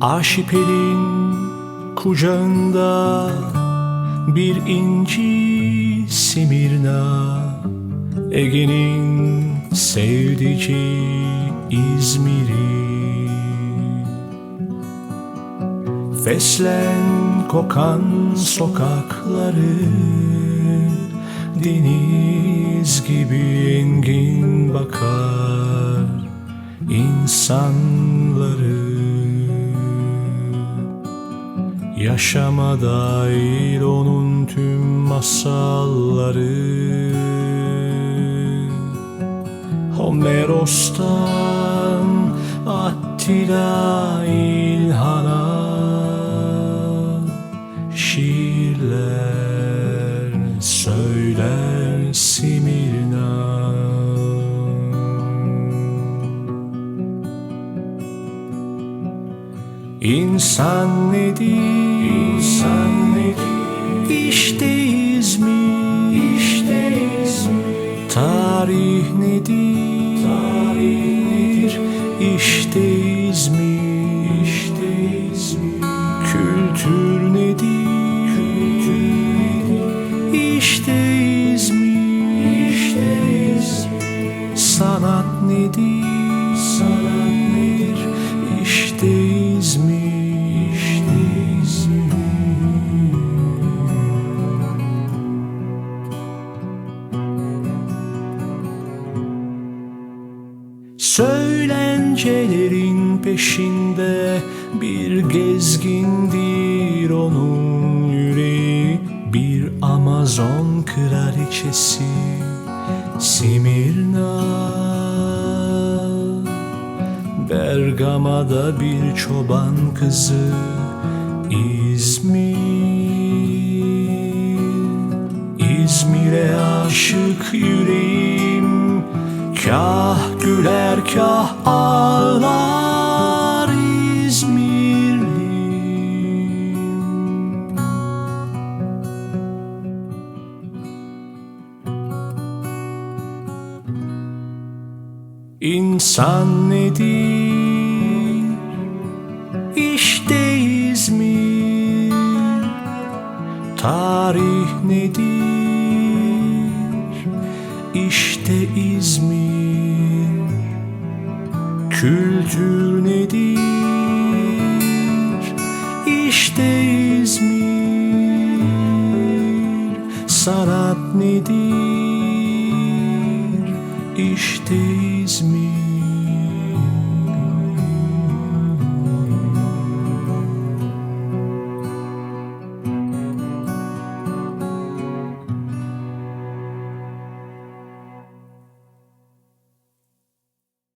Arşipelin kucağında bir inci Simirna Ege'nin sevdiceği İzmir'i. Feslen kokan sokakları Deniz gibi engin bakar insanları. Yaşama dair onun tüm masalları. Homeros'tan Attila İlhan'a Şiirler söyler Simirna İnsan nedir? İnsan nedir? İşte İzmir. İşte İzmir. Tarih nedir? Tarih nedir? İşte İzmir. İşte İzmir. Nedir? İşte İzmir. İşte İzmir. Sanat nedir? Sanat nedir? İşte İzmir. İşte İzmir. Söylencelerin peşinde bir gezgindir onun Amazon kraliçesi Simirna. Bergama'da bir çoban kızı İzmir. İzmir'e aşık yüreğim. Kah güler kah ağlar İnsan nedir? İşte İzmir Tarih nedir? İşte İzmir Kültür nedir? İşte İzmir Sanat nedir? İşte İzmir